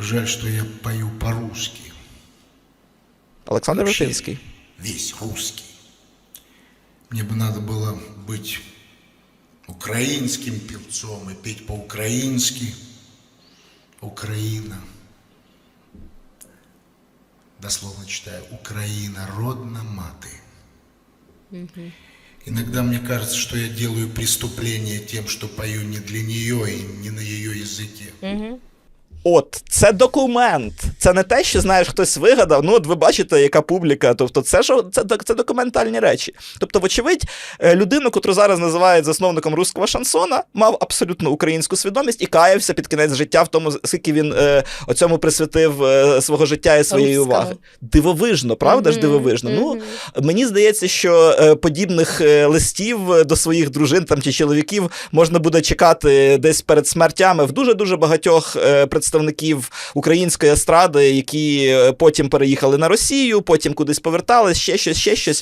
Жаль, что я пою по-русски. Олександр Вообще Вишинський. Весь русский. Мне бы надо было быть украинским певцом и петь по-украински. Украина. Дословно читаю. Украина, родна маты. Иногда мне кажется, что я делаю преступление тем, что пою не для нее и не на ее языке. От, це документ. Це не те, що знаєш, хтось вигадав. Ну, от ви бачите, яка публіка. Тобто, це ж це, це документальні речі. Тобто, вочевидь, е, людину, котру зараз називають засновником руського шансона, мав абсолютно українську свідомість і каявся під кінець життя в тому, скільки він е, оцьому присвятив е, свого життя і своєї Руському. уваги. Дивовижно, правда ж Мгм, дивовижно? Ну. Мені здається, що е, подібних е, листів е, до своїх дружин там чи чоловіків можна буде чекати десь перед смертями в дуже дуже багатьох е, представників української естради, які е, потім переїхали на Росію, потім кудись повертались, ще щось, ще щось.